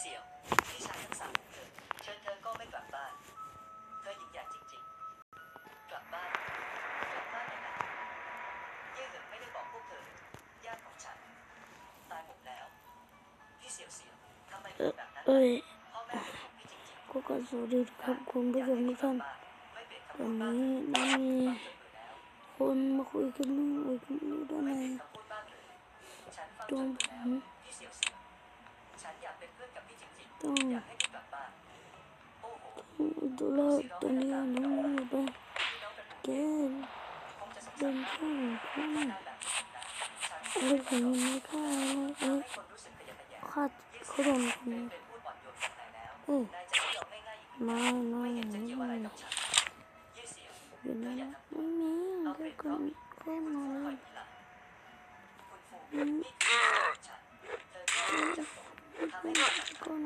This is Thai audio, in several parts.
เสี่ยวพี่ชายทั้งสามคนงเธอเชิญเธอก็ไม่กลับบ้าน เธอหญิงใหยัดจริง ๆ กลับบ้าน กลับบ้านในนั้นเย่เหิงไม่ได้บอกพวกเธอญาติของฉัน ตายหมดแล้ว พี่เสี่ยวเสี่ยวทำไมเป็แบบนั้นเอ้นพี่จริก็ขอสวัสดีครับคุณผู้ชมทุกท่านวันนี้ได้มีคนมาคุยกันนู่นคุยกันนี่ด้านในจงผม ต้องดูแลตัวนี้น้องมือไปแกนเป็นข้างข้างอะไรแบบนี้ข้าวแล้วข้าขนมนี้เอ้ยมาหน่อยนี่อยู่นะไม่มีก็ก็มา go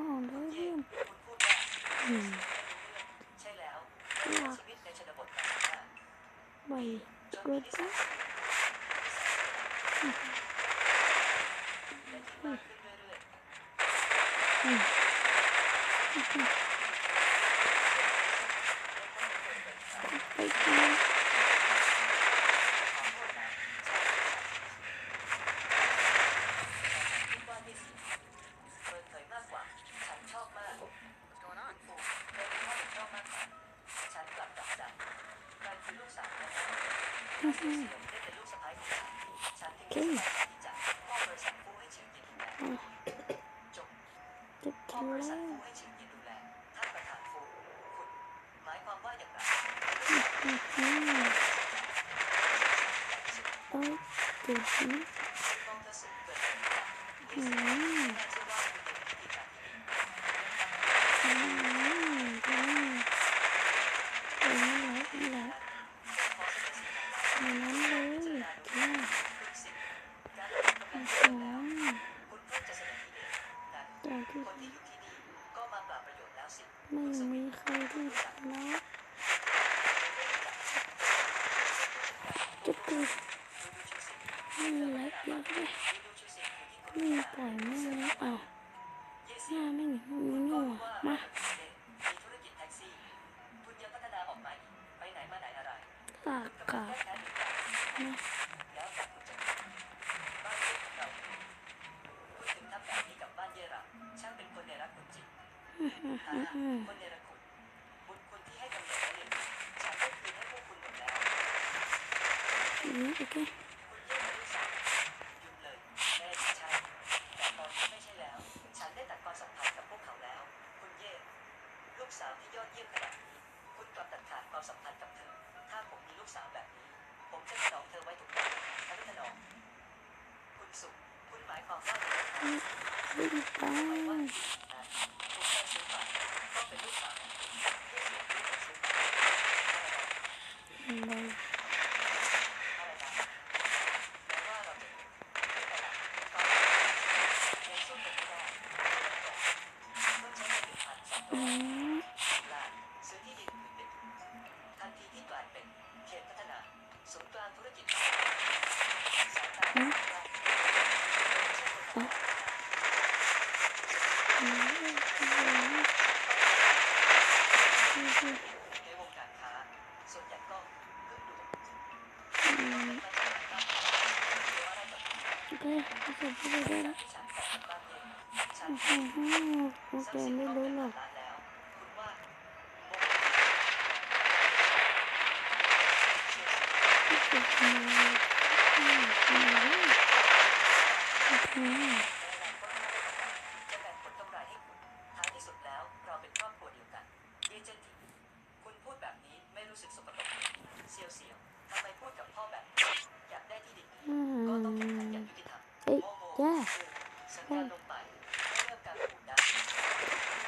ไม่มีใครที่ทำได้ ม่มีไลฟ์เยอะเลยม่มีปล่อยไม่มีแล้อาหน้าไม่หนีมันโง่มาตากกามาคนใน นี้โอเคมขอเไม่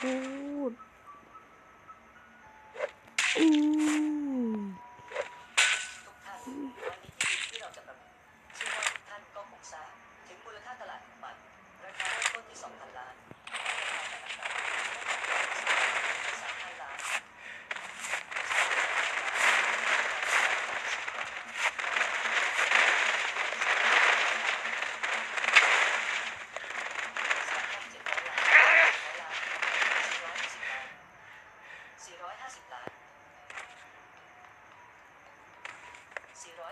พูดอืม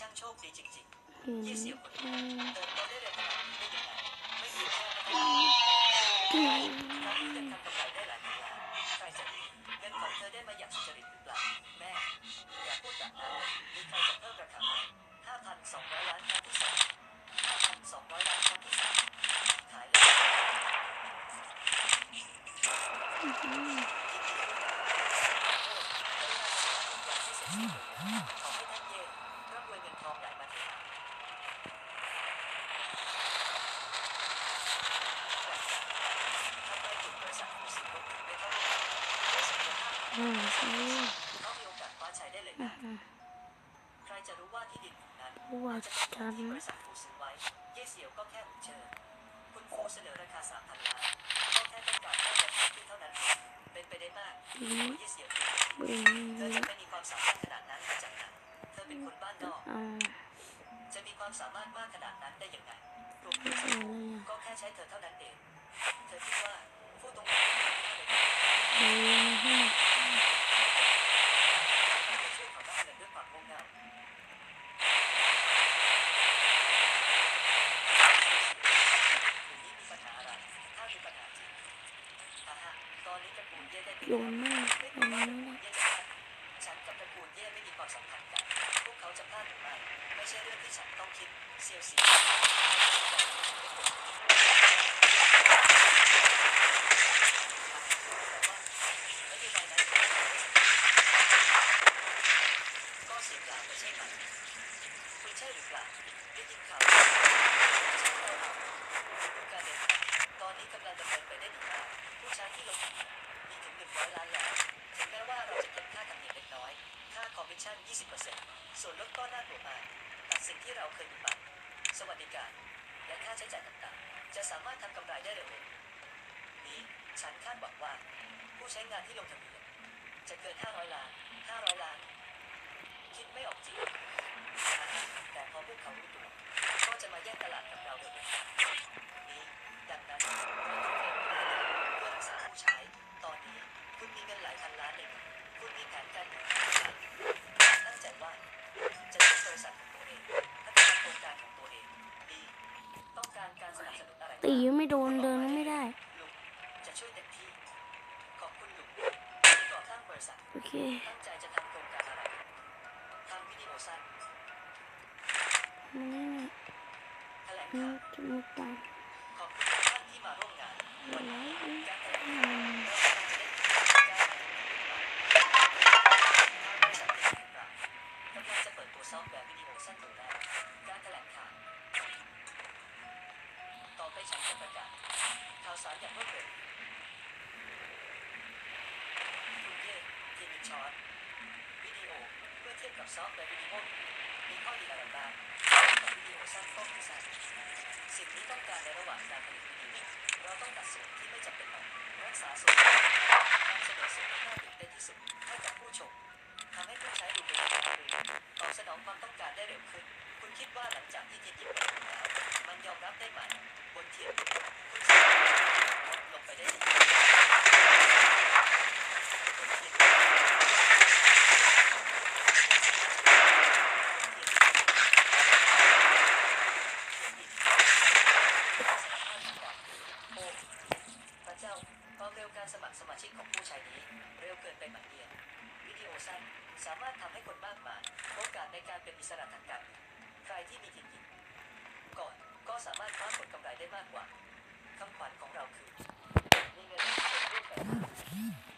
ช่างโชคดีจริงอืมๆยี่เสี่ยวคนอืนี้มเติบโตได้เร็วขนาดนี้ได้ยังไงไม่มีแค่ไม่ได้ครั้งนี้ยังทำกำไรได้หลายพันล้านใครจะรู้เงินของเธอได้มาอย่างสุจริตหรือเปล่าแม่อย่าพูดแบบนั้นมีใครจะเพิ่มราคาไหมห้าพันสองร้อยล้านครั้งที่สองห้าพันสองร้อยล้านครั้งที่สามขายเลยอืม ย่เสี่ยวก็แค่หุ่นเชิญคุณฟูเสนอราคาสามพันล้านก็แค่ต้องการได้ราคาที่เท่านั้นเองเป็นไปได้มากอืมเย่เสี่ยวคืออืมเธอจะไม่มีความสามารถขนาดนั้นมาจากไหนเธอเป็นคนบ้านนอกอ่าจะมีความสามารถมากขนาดนั้นได้ยังไงกลุ่มบริอะษัไรทอะก็แค่ใช้เธอเท่านั้นเองเธอคิดว่าผู้ตรงนี้ อืมอืม จะช่วยเขาได้เงินด้วยความโง่เง่าคุณนี่มีปัญหาอะไร ถ้ามีปัญหาจริงอ่าฮะตอนนี้ตระกูลเย่ได้เปรียบ โยนมาก ไม่ โย รู้ น ว่า ไม่ ตระกู ได้ ลเย่จะพลาดฉันกับตระกูลเย่ไม่มีความสัมพันธ์กัน พวกเขาจะพลาดหรือไม่ ไม่ใช่เรื่องที่ฉันต้องคิด เซียวเซียวก็เสียเปล่าไม่ใช่ไหมคุณใช่หรือเปล่าได้ยินข่าวว่าฉันเอาการเดินทางตอนนี้กำลังดำเนินไปได้ดีมากผู้ชายที่ลงทุนมีถึงหนึ่งร้อยล้านแล้วถึงแม้ว่าเราจะเก็บค่าธรรมเนียมเล็กน้อย ค่าคอมมิชชั่น 20%ส่วนลดก็น่ากลัวมากตัดสิ่งที่เราเคยมีมาสวัสดิการ และค่าใช้จ่ายต่างๆ จะสามารถทำกำไรได้เร็วๆนี้ฉันคาดหวังว่า ผู้ใช้งานที่ลงทะเบียนจะเกิน 500 ล้าน 500 ล้าน คิดไม่ออกจริง แต่พอพวกเขารู้ตัว ก็จะมาแย่งตลาดกับเราโดยเด็ดขาดนี้ดังนั้นเราต้องเตรียมตัวเพื่อรักษาผู้ใช้ ตอนนี้คุณมีเงินหลายพันล้านในมือคุณมีแผนการเงินที่ดีตั้งใจว่า จะใช้บริษัทของตัวเองพัฒนาโครงการของตัวเองดีต้องการการสนับสนุนอะไรบ้างตีไม่โดนเดินไม่ได้ลุงจะช่วยเต็ม บริษัทโอเคตั้งใจจะทำโครงการอะไรทำวิดีโอสั้นมันนี่แถลงนี่ข่าวจมูกตาขอบคุณทุกท่านที่มาร่วมงานวันนี้การแถลงข่าวมเราลงจะได้ทางบริษัทที่ของเรากำลังจะเปิดตัวซอฟต์แวร์วิดีโอสั้นตัวแรกการแถลงข่าวต่อไปฉันจะประกาศข่าวสารอย่างรวดเร็วคุณเย่ทีมิ ชอนวิดีโอเมื่อเทียบกับซอฟต์แวร์วิดีโอมีข้อดีอะไรบ้างกับวิดีโอสั้นก็คือสั้นสิ่งที่ต้องการในระหว่างการผลิตวิดีโอเราต้องตัดส่วนที่ไม่จำเป็นออกรักษาส่วนที่นำเสนอสิ่งที่น่าตื่นเต้นที่สุดให้กับผู้ชมทำให้ผู้ใช้ดูเป็นความรู้ตอบสนองความต้องการได้เร็วขึ้น คุณคิดว่าหลังจากที่ทียนหยิบไปแล้วมันยอมรับได้ไหมบนเทียนคุณสามารถลดลงไปได้ดีบนเทียนโอ้พระเจ้าความเร็วการสมัครสมาชิกของผู้ใช้นี้ เร็วเกินไปไหมเนี่ยวิดีโอสั้นสามารถทำให้คนมากมายโอกาสในการเป็นอิสระทางการเงินใครที่มีจิตจิตก่อนก็สามารถคว้าผลกำไรได้มากกว่าคำขวัญของเราคือมีเงินที่เป็นร่วมกัน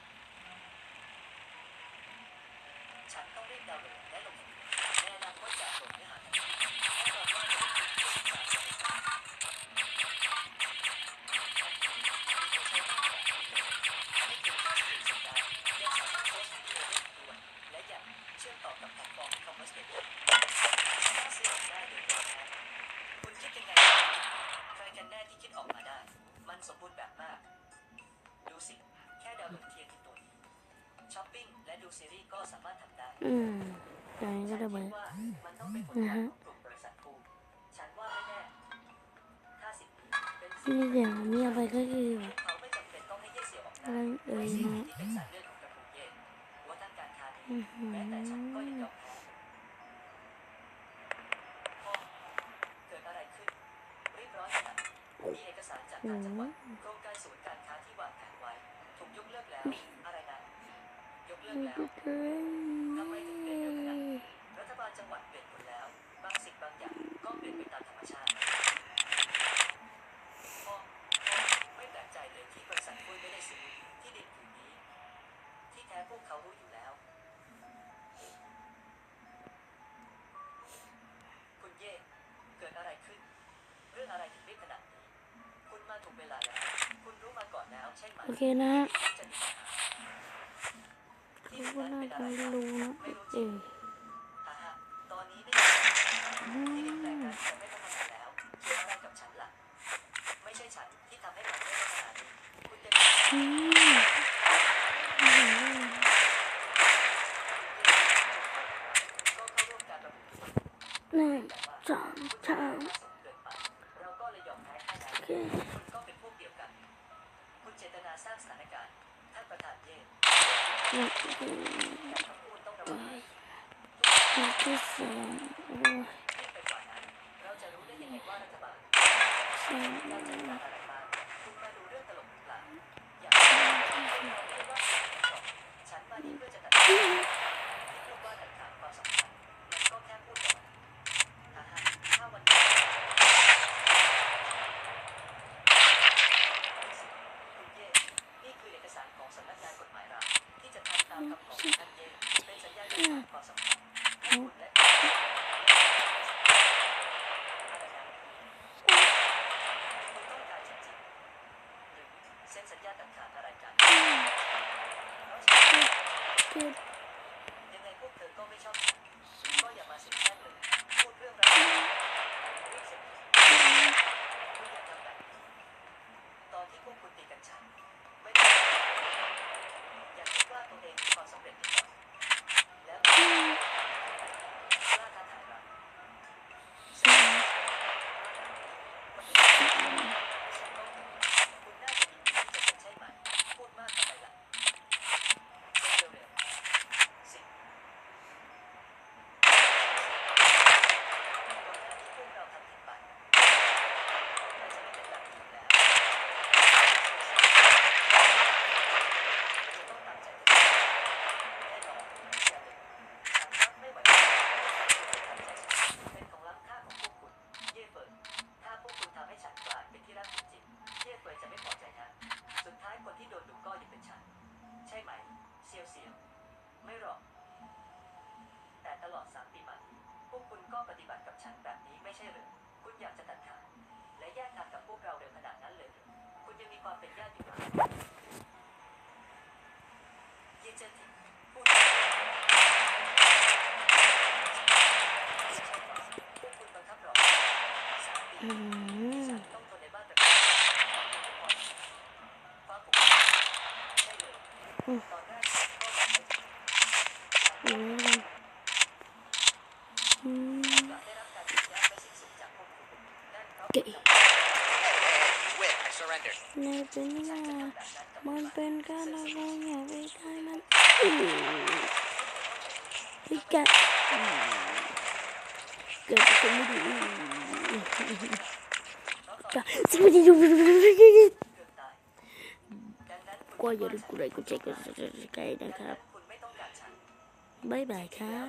อืมอย่านี้ก็ได้ไหมนะฮะนี่เดี๋ยวมีอะไรก็คืออะไรเอ่ยนะอือหือเอกสารจากต่างจังหวัดโครงการศูนย์การค้าที่วางแผนไว้มอืมกเลิกแล้ว มันก็เกินรัฐบาลจังหวัดเปลี่ยนหมดแล้ว บางสิ่งบางอย่างก็เปลี่ยนไปตามธรรมชาติพ่อไม่แปลกใจเลยที่บริษัทพุ้ยไม่ได้ซื้อที่ดินผืนนี้ ที่แท้พวกเขารู้อยู่แล้ว คุณย่เกิดอะไรขึ้น เรื่อะไรถึงรีบขนาคุณมาถูกเวลาแล้ว คุณรู้มาก่อนแล้วโอเคนะ ไม่รู้นะเออ สำามาำคัญองคาม ความอยู่อสมอืมกี่ นายเป็นว่ามันเป็นการละครอย่าไปไกล้มันพิกัดเกิดขึ้นไม่ดีจะสิ่งที่ดูก็อย่าลืมกดไลค์กดแชร์กดซับสไครต์นะครับบ๊ายบายครับ